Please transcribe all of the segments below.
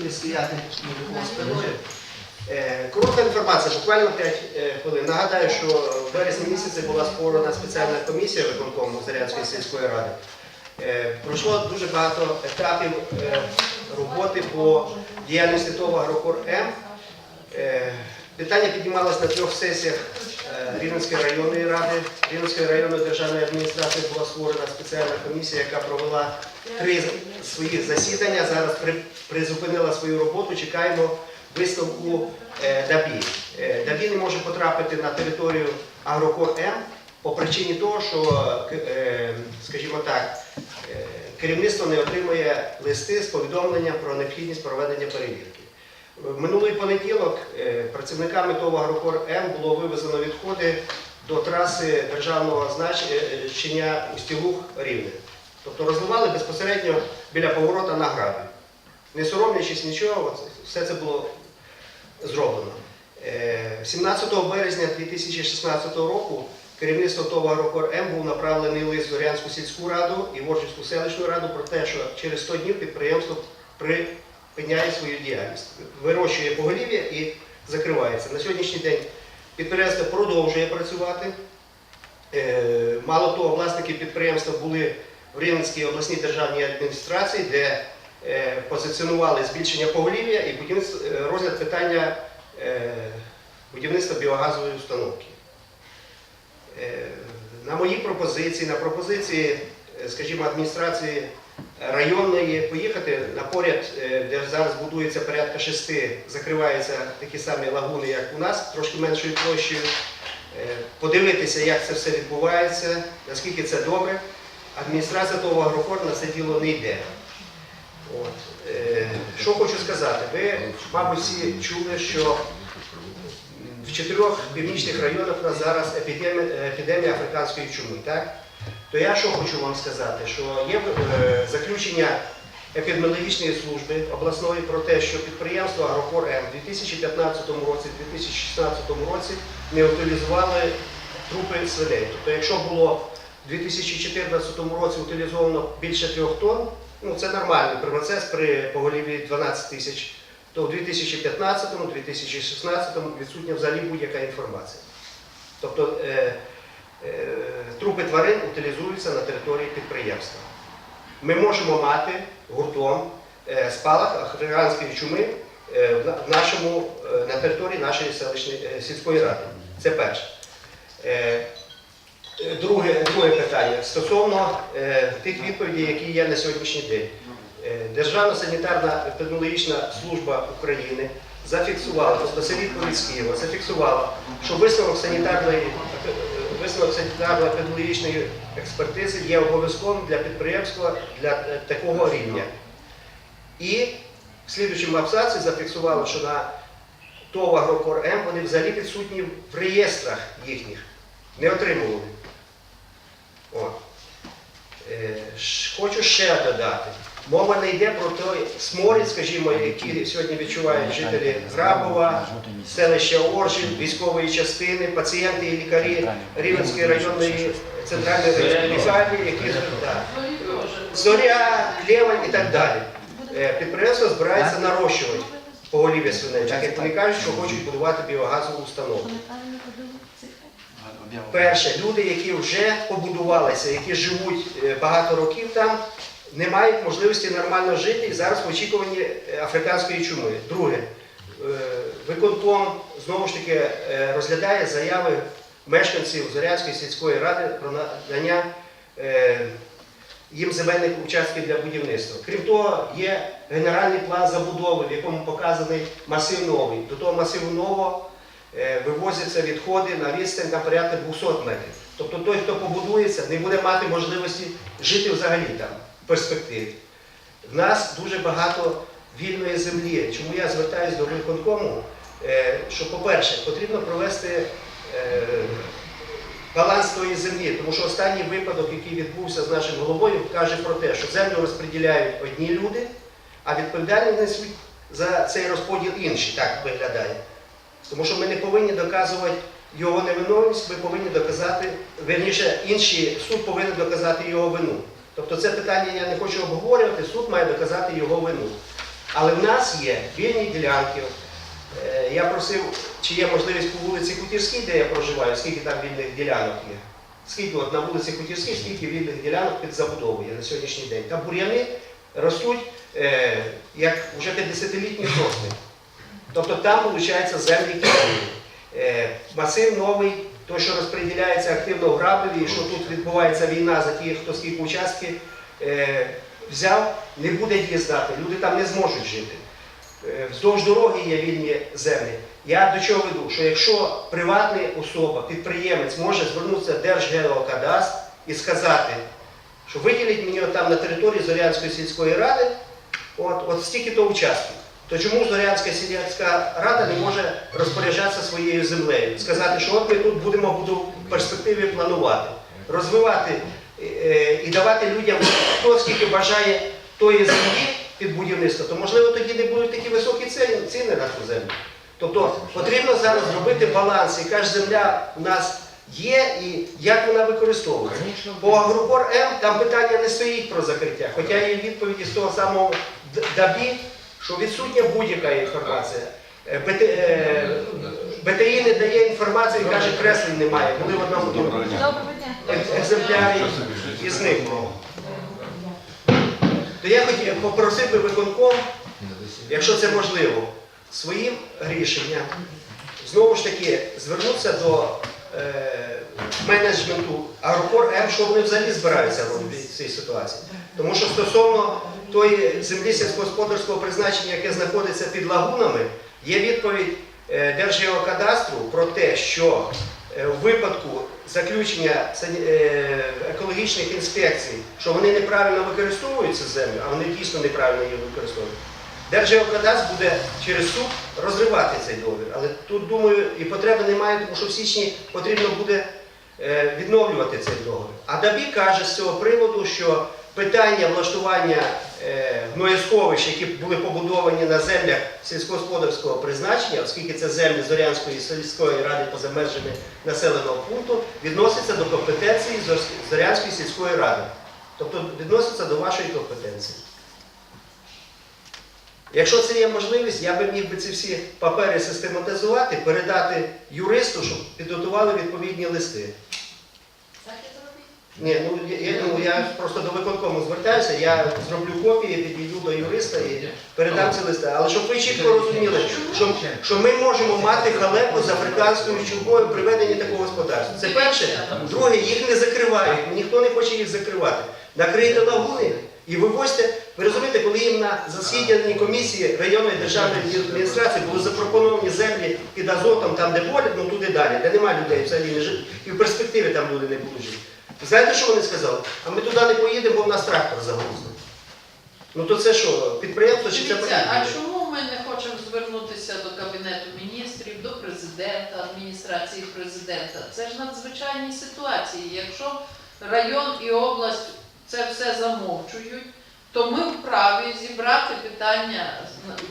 буде стояти. Е, Коротка інформація, буквально 5 хвилин. Нагадаю, що в березні місяці була створена спеціальна комісія виконкому Зарядської сільської ради. Е, Пройшло дуже багато етапів е, роботи по діяльності ТОВ «Агрокор М». Е, Питання піднімалось на трьох сесіях е, Рівненської районної ради. Рівненської районної державної адміністрації була створена спеціальна комісія, яка провела три свої засідання. Зараз призупинила свою роботу. Чекаємо висновку е, ДАБІ. Е, ДАБІ не може потрапити на територію Агрокор М по причині того, що, е, скажімо так, керівництво не отримує листи з повідомленням про необхідність проведення перевірки. Минулий понеділок е, працівниками ТОВ «Агрокор М» було вивезено відходи до траси державного значення Устілух Рівне. Тобто розливали безпосередньо біля поворота на граблі. Не соромлячись нічого, все це було зроблено. Е, 17 березня 2016 року керівництво ТОВ «Агрокор М» був направлений лист Зорянську сільську раду і Воржівську селищну раду про те, що через 100 днів підприємство припиняє свою діяльність, вирощує поголів'я і закривається. На сьогоднішній день підприємство продовжує працювати. Е, Мало того, власники підприємства були в Рівненській обласній державній адміністрації, де е, позиціонували збільшення поголів'я і е, розгляд питання будівництва біогазової установки. На мої пропозиції, на пропозиції, скажімо, адміністрації районної поїхати на поряд, е, де зараз будується порядка шести, закриваються такі самі лагуни, як у нас, трошки меншою площею. Е, Подивитися, як це все відбувається, наскільки це добре. Адміністрація того агрокор на це діло не йде. От. Е, Що хочу сказати, ви, мабуть, всі чули, що в чотирьох північних районах у нас зараз епідемія, епідемія африканської чуми. Так? То я що хочу вам сказати, що є е, заключення епідеміологічної служби обласної про те, що підприємство Агрокор М у 2015 році, 2016 році не утилізували трупи свиней. Тобто, якщо було у 2014 році утилізовано більше трьох тонн, ну це нормальний процес при поголів'ї 12 тисяч, то у 2015-2016 відсутня взагалі будь-яка інформація. Тобто е, е, трупи тварин утилізуються на території підприємства. Ми можемо мати гуртом е, спалах африканської чуми е, в на- нашому, е, на території нашої сільської ради. Це перше. Друге, друге питання стосовно тих відповідей, які є на сьогоднішній день. Державна санітарна епідеміологічна служба України зафіксувала, тобто це відповідь з Києва, зафіксувала, що висновок санітарної висновок санітарно-епідеміологічної експертизи є обов'язковим для підприємства для е, такого рівня. І в слідуючому абзаці зафіксувало, що на ТОВ «Агрокор М» вони взагалі відсутні в реєстрах їхніх, не отримували. О. Е, Хочу ще додати. Мова не йде про той сморід, скажімо, який сьогодні відчувають жителі Грабова, селища Оржин, військової частини, пацієнти і лікарі Рівненської районної центральної лікарні, які да, зоря, клевань і так далі. Е, Підприємство збирається нарощувати поголів'я свиней, так. Як вони кажуть, що хочуть будувати біогазову установку. Перше, люди, які вже побудувалися, які живуть е, багато років там, не мають можливості нормально жити і зараз в очікуванні е, африканської чуми. Друге, е, виконком знову ж таки е, розглядає заяви мешканців Зорянської сільської ради про надання їм земельних участків для будівництва. Крім того, є генеральний план забудови, в якому показаний масив новий. До того масиву нового вивозяться відходи на відстань на порядка 200 метрів. Тобто той, хто побудується, не буде мати можливості жити взагалі там в перспективі. В нас дуже багато вільної землі. Чому я звертаюся до виконкому? Е, Що, по-перше, потрібно провести е, баланс тої землі, тому що останній випадок, який відбувся з нашим головою, каже про те, що землю розподіляють одні люди, а відповідальність за цей розподіл інші, так виглядає. Тому що ми не повинні доказувати його невиновність, ми повинні доказати, верніше, інші, суд повинен доказати його вину. Тобто це питання я не хочу обговорювати, суд має доказати його вину. Але в нас є вільні ділянки. Е, Я просив, чи є можливість по вулиці Хутірській, де я проживаю, скільки там вільних ділянок є. Скільки от на вулиці Хутірській, скільки вільних ділянок під забудовою є на сьогоднішній день. Там бур'яни ростуть е, як вже 50-літні сосни. Тобто там, виходить, землі. Е, масив новий, той, що розподіляється активно в Грабові, і що тут відбувається війна за ті, хто скільки участки е, взяв, не буде дієздати, люди там не зможуть жити. Е, Вздовж дороги є вільні землі. Я до чого веду, що якщо приватна особа, підприємець може звернутися в Держгеокадастр і сказати, що виділіть мені там на території Зорянської сільської ради от, от стільки то участків, то чому Зорянська сільська рада не може розпоряджатися своєю землею? Сказати, що от ми тут будемо буду в перспективі планувати, розвивати е, е, і давати людям, хто скільки бажає тої землі під будівництво, то можливо тоді не будуть такі високі ціни, на ту землю. Тобто потрібно зараз зробити баланс, яка ж земля у нас є і як вона використовується. По Агропор М там питання не стоїть про закриття, хоча є відповіді з того самого ДАБІ, що відсутня будь-яка інформація. Е, БТ, е, БТІ не дає інформацію і каже, креслень немає. Були в одному тому Доброго дня. Екс- екземплярі із них. То я хотів попросив би виконком, якщо це можливо, своїм рішенням знову ж таки звернутися до е, менеджменту Агропор М, що вони взагалі збираються робити в цій ситуації. Тому що стосовно тої землі сільськогосподарського призначення, яке знаходиться під лагунами, є відповідь е, Держгеокадастру про те, що е, у випадку заключення е, екологічних інспекцій, що вони неправильно використовують цю землю, а вони дійсно неправильно її використовують. Держгеокадастр буде через суд розривати цей договір. Але тут, думаю, і потреби немає, тому що в січні потрібно буде е, відновлювати цей договір. А Дабі каже з цього приводу, що питання влаштування е, гноєсховищ, які були побудовані на землях сільськогосподарського призначення, оскільки це землі Зорянської сільської ради поза межами населеного пункту, відноситься до компетенції Зорянської сільської ради. Тобто відноситься до вашої компетенції. Якщо це є можливість, я би міг би ці всі папери систематизувати, передати юристу, щоб підготували відповідні листи. Ні, ну я, я, ну, я просто до виконкому звертаюся, я зроблю копії, підійду до юриста і передам ці листи. Але щоб ви чітко розуміли, що, що ми можемо мати халепу з африканською чумою при веденні такого господарства. Це перше. Друге, їх не закривають, ніхто не хоче їх закривати. Накрийте лагуни і вивозьте. Ви розумієте, коли їм на засіданні комісії районної державної адміністрації були запропоновані землі під азотом, там де поле, ну туди далі, де немає людей взагалі не жити, і в перспективі там люди не будуть жити. Знаєте, що вони сказали? А ми туди не поїдемо, бо в нас трактор загрузний. Ну то це що, підприємство чи це Дивіться, а чому ми не хочемо звернутися до Кабінету міністрів, до президента, адміністрації президента? Це ж надзвичайні ситуації. Якщо район і область це все замовчують, то ми вправі зібрати питання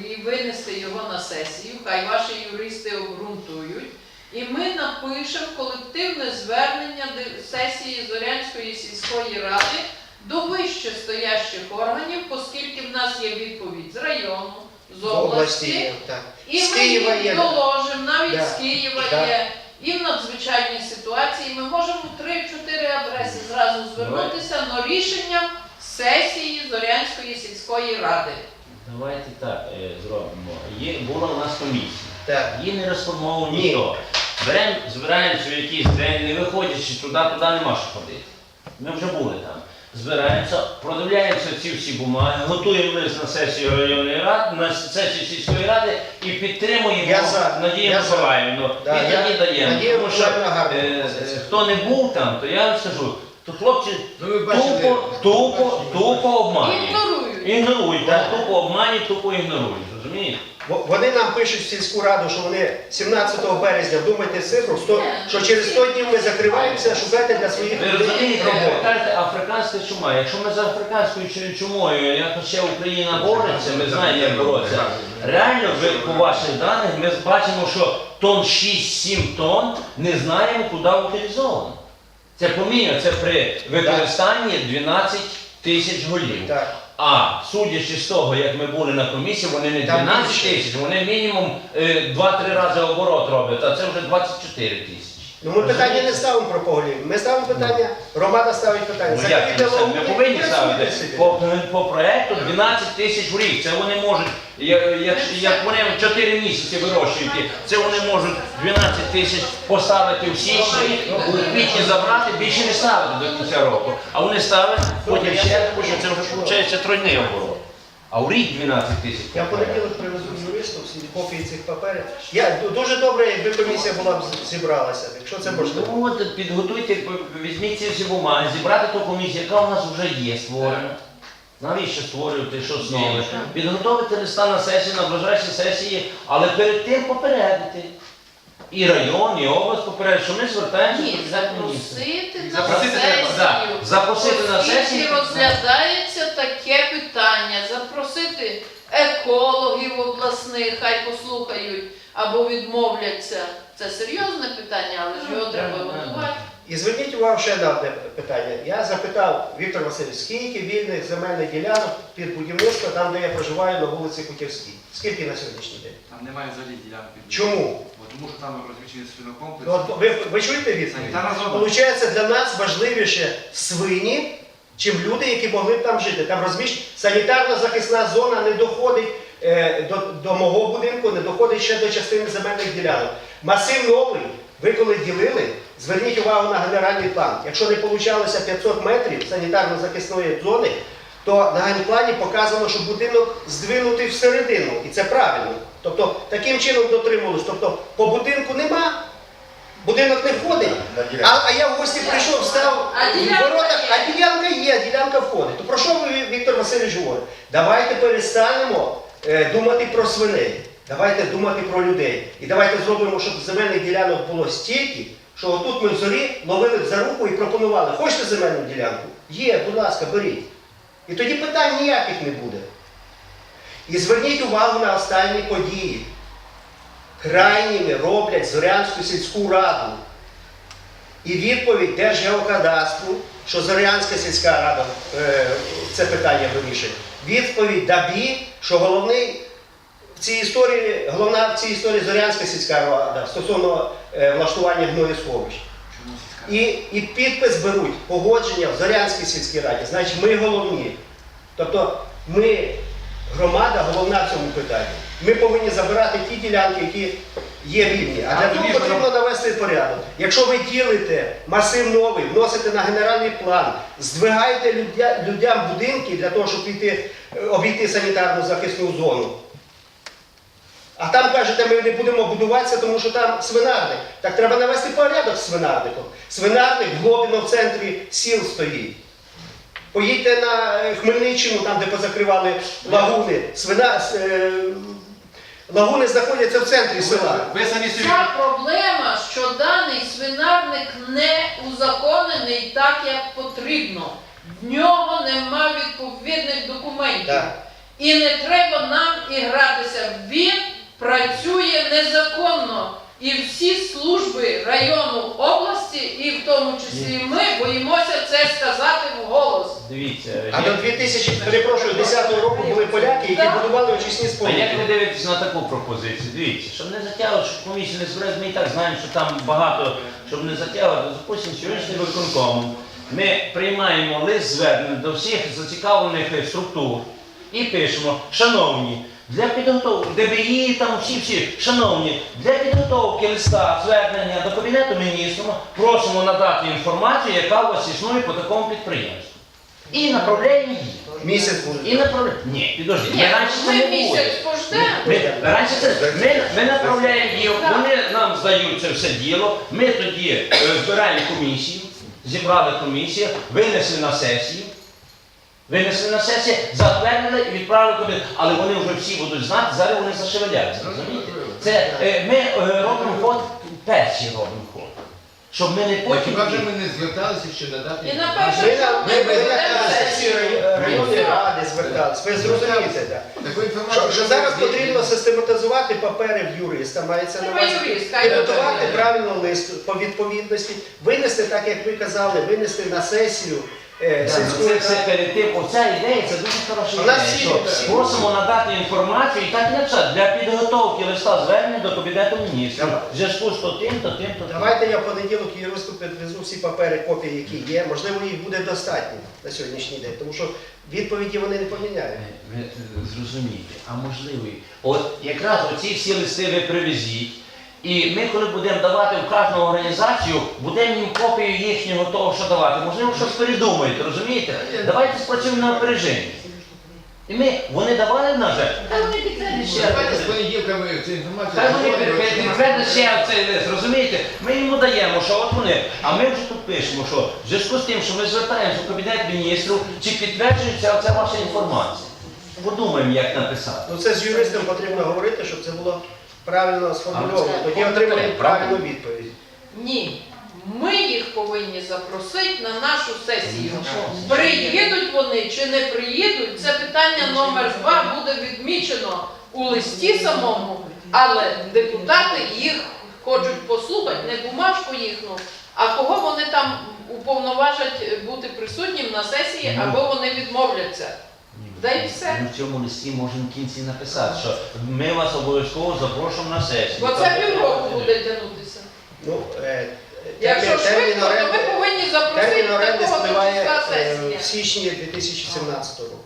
і винести його на сесію. Хай ваші юристи обґрунтують. І ми напишемо колективне звернення до сесії Зорянської сільської ради до вище стоящих органів, оскільки в нас є відповідь з району, з З області і З ми є. доложимо, навіть Да. з Києва Да. є. І в надзвичайній ситуації ми можемо в 3-4 адреси зразу звернутися на рішенням сесії Зорянської сільської ради. Давайте так е, зробимо. Є, була у нас комісія. Так. Її не розформовував Ні. ніхто. Беремо, збираємося в якийсь день, не виходячи туди, туди нема що ходити. Ми вже були там. Збираємося, продивляємося ці всі бумаги, готуємо лист на сесію районної ради, на сесію сільської ради і підтримуємо Я за. Надію Я за. Миколаївну. Да, і я- тоді даємо. Надія Тому що Миколаївна е, е, хто не був там, то я вам скажу, то хлопці Ну, ви бачили, тупо, тупо, тупо обманюють. Ігнорують. Ігнорують, Так. тупо обманюють, тупо ігнорують, розумієте? Во- Вони нам пишуть в сільську раду, що вони 17 березня, думайте цифру, сто- що через 100 днів ми закриваємося, шукайте для своїх Ви людей розумієте, ви роботу. кажете, африканська чума. Якщо ми з африканською чу- чумою, якось ще Україна бореться, ми знаємо, як боротися. Реально, ви по ваших даних, ми бачимо, що тонн 6-7 тонн не знаємо, куди утилізовано. Це поміння, це при використанні 12 тисяч голів. Так. А судячи з того, як ми були на комісії, вони не 12 тисяч, вони мінімум е, 2-3 рази оборот роблять, а це вже 24 тисячі. Ну ми питання не ставимо про поголів. Ми ставимо питання, громада ставить питання. Ну, як? Ми лову, повинні працюйте ставити собі. по, по проекту 12 тисяч в рік. Це вони можуть, як, як, як вони 4 місяці вирощують, це вони можуть 12 тисяч поставити в січні, у квітні забрати, більше не ставити до кінця року. А вони ставлять, потім ще, потім це вже виходить тройний оборот. А в рік 12 тисяч. Я в понеділок привезу юристу всі копії цих паперів. Я дуже добре, якби комісія була б зібралася, якщо це можливо. Ну от підготуйте, візьміть ці всі бумаги, зібрати ту комісію, яка у нас вже є створена. Навіщо створювати що знову? Підготовити листа на сесію, на ближайші сесії, але перед тим попередити. І район, і область попередити, що ми звертаємося Ні, до запросити на Запросити треба, да. сесію. Запросити на Оскільки сесію. розглядається таке питання, запросити екологів обласних, хай послухають або відмовляться. Це серйозне питання, але ж його треба готувати. І зверніть увагу ще на одне питання. Я запитав Віктор Васильович, скільки вільних земельних ділянок під будівництво там, де я проживаю на вулиці Кутівській? Скільки на сьогоднішній день? Там немає взагалі ділянки. Чому? Бо Тому що там розміщений свинокомплекс. Ну, от ви, ви чуєте відповідь? Санітарна зона. Получається, для нас важливіше свині, чим люди, які могли б там жити. Там розміщ... санітарно-захисна зона не доходить е, до, до мого будинку, не доходить ще до частини земельних ділянок. Масив новий, ви коли ділили, зверніть увагу на генеральний план. Якщо не получалося 500 метрів санітарно-захисної зони, то на генплані показано, що будинок здвинутий всередину, і це правильно. Тобто таким чином дотримувалось. Тобто по будинку нема, будинок не входить, а, а я в гості прийшов, став А в ділянка воротах, є. а ділянка є, ділянка входить. То про що ви, Віктор Васильович, говорите? Давайте перестанемо е, думати про свиней, давайте думати про людей. І давайте зробимо, щоб земельних ділянок було стільки, що отут ми в зорі ловили б за руку і пропонували, хочете земельну ділянку? Є, будь ласка, беріть. І тоді питань ніяких не буде. І зверніть увагу на останні події. Крайніми роблять Зорянську сільську раду. І відповідь Держгеокадастру, що Зорянська сільська рада е, це питання вирішує. Відповідь ДАБІ, що головний в цій історії, головна в цій історії Зорянська сільська рада стосовно е, влаштування гноєсховищ. І, і підпис беруть погодження в Зорянській сільській раді. Значить, ми головні. Тобто ми, громада, головна в цьому питанні. Ми повинні забирати ті ділянки, які є вільні. А для того потрібно навести порядок. Якщо ви ділите масив новий, вносите на генеральний план, здвигаєте людя- людям будинки для того, щоб піти, е, обійти санітарну захисну зону. А там кажете, ми не будемо будуватися, тому що там свинарник. Так треба навести порядок з свинарником. Свинарник в Глобіно в центрі сіл стоїть. Поїдьте на е, Хмельниччину, там, де позакривали лагуни. Свина, е, лагуни знаходяться в центрі села. Ви самі собі. Ця проблема, що даний свинарник не узаконений так, як потрібно. В нього нема відповідних документів. Так. І не треба нам і гратися. Він працює незаконно. І всі служби району області, і в тому числі ми, боїмося це сказати вголос. Дивіться, А до 2000, перепрошую, 10 року були поляки, які Так. будували очисні А як ви дивитесь на таку пропозицію? Дивіться, щоб не затягувати, щоб комісія не збереться, ми і так знаємо, що там багато, щоб не затягувати, допустимо, сьогоднішнім виконкомом. Ми приймаємо лист звернення до всіх зацікавлених е, структур і пишемо, шановні, для підготовки, ДБІ, там всі всі, шановні, для підготовки листа звернення до Кабінету міністрів просимо надати інформацію, яка у вас існує по такому підприємству. І направляємо її. Місяць І буде. направляємо. Ні, підожди, Ні, ми раніше це ми не місяць пождемо. Ми, раніше це, ми, ми направляємо Так. вони нам здають це все діло, ми тоді е, збираємо комісію, зібрали комісію, винесли на сесію, винесли на сесію, затвердили і відправили куди. Але вони вже всі будуть знати, зараз вони зашевеляться, розумієте? Це е, ми е, робимо ход, перші робимо ход. Щоб ми не потім. Хіба вже ми не зверталися ще надати? І на Ми перше, на, ми, ми на Ми сесію рай- районної ради звертались. Ви зрозумієте, так? Таку інформацію. Що, що зараз потрібно систематизувати папери в юриста, мається на Треба увазі юрист, хай підготувати готує. правильно лист по відповідності, винести, так як ви казали, винести на сесію е, Да, ну сільської Це все ради. перед тим, оця ідея, це дуже хороша У ідея. всі- що всі- Просимо надати інформацію і так і написати для підготовки листа звернення до Кабінету міністрів. Давай. В зв'язку з то тим, то тим, то тим. Давайте я в понеділок юристу підвезу всі папери, копії, які є. Можливо, їх буде достатньо на сьогоднішній день, тому що відповіді вони не поміняють. Ви, е, Зрозумійте, а можливо, і- от якраз оці всі листи ви привезіть, і ми, коли будемо давати в кожну організацію, будемо їм копію їхнього того, що давати. Можливо, щось передумаєте, розумієте? Давайте спрацюємо на опереженні. І ми, вони давали в нас же, хай вони підтвердять ще. Давайте з понеділками цю інформацію. Хай вони підтвердять ще цей лист, розумієте? Ми йому даємо, що от вони, а ми вже тут пишемо, що в зв'язку з тим, що ми звертаємося в Кабінет міністрів, чи підтверджується оця ваша інформація. Подумаємо, як написати. Ну це з юристом потрібно говорити, щоб це було правильно сформульовано. Тоді отримаємо правильну відповідь. Ні. Ми їх повинні запросити на нашу сесію. Приїдуть вони чи не приїдуть, це питання номер два буде відмічено у листі самому, але депутати їх хочуть послухати, не бумажку їхню, а кого вони там уповноважать бути присутнім на сесії, Ну. або вони відмовляться. Да і все. Ми в цьому листі можемо в кінці написати, що ми вас обов'язково запрошуємо на сесію. Бо це півроку буде тягнутися. Ну, е, Якщо термін- швидко, то оренди- ми повинні запросити Термін оренди такого спливає е, сесії. в січні 2017 року.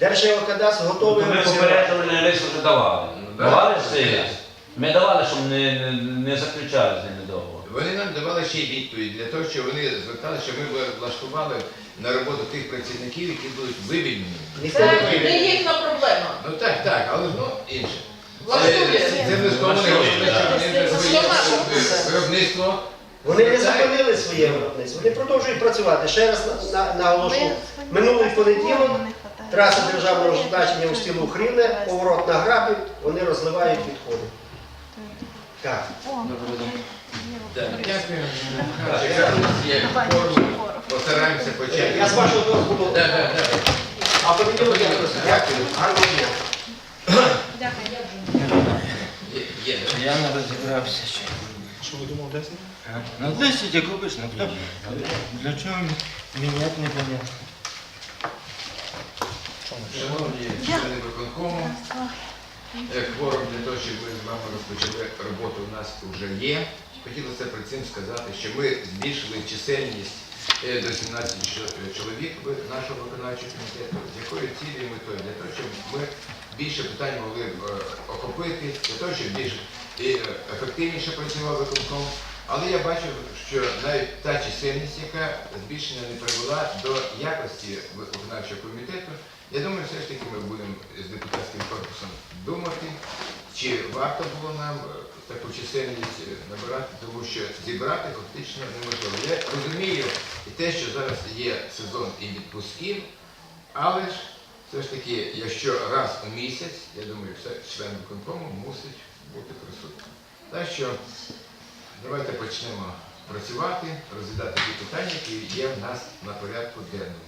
Держгеокадастр готовий Тобто ми розірвати. попереджувальний лист вже давали. Ну, да. Давали ж цей лист? Ми давали, щоб не, не, не заключали з ними договор. Вони нам давали ще й відповідь для того, що вони зверталися, що ми влаштували на роботу тих працівників, які будуть вивільнені. Це не їхня проблема. Ну так, так, але ну інше. Влаштує. Це не виробництво. Вони не зупинили своє виробництво, вони продовжують працювати. Ще раз на- на- наголошу. Минулий понеділок траса державного значення у стілу Охрівне, поворот на грабі, вони розливають відходи. Так. Дякую. Постараємося почати. Я з вашого дозволу. Да, да, да. А в понеділок я просто дякую. Гарного дня. Є. Я не розібрався ще. Що ви думав, 10? Ну 10 як обично. Для чого міняти непонятно. Шановні члени виконкому, е, кворум для того, щоб ми з вами розпочали роботу у нас вже є. Хотілося перед цим сказати, що ми збільшили чисельність до 17 чоловік нашого виконавчого комітету. З якою цілею метою? Для того, щоб ми більше питань могли е, охопити, для того, щоб більш е, ефективніше працював виконком. Але я бачу, що навіть та чисельність, яка збільшена не привела до якості виконавчого комітету, я думаю, все ж таки ми будемо з депутатським корпусом думати, чи варто було нам е, таку чисельність набирати, тому що зібрати фактично неможливо. Я розумію і те, що зараз є сезон і відпусків, але ж все ж таки, якщо раз у місяць, я думаю, все член виконкому мусить бути присутнім. Так що давайте почнемо працювати, розглядати ті питання, які є в нас на порядку денному.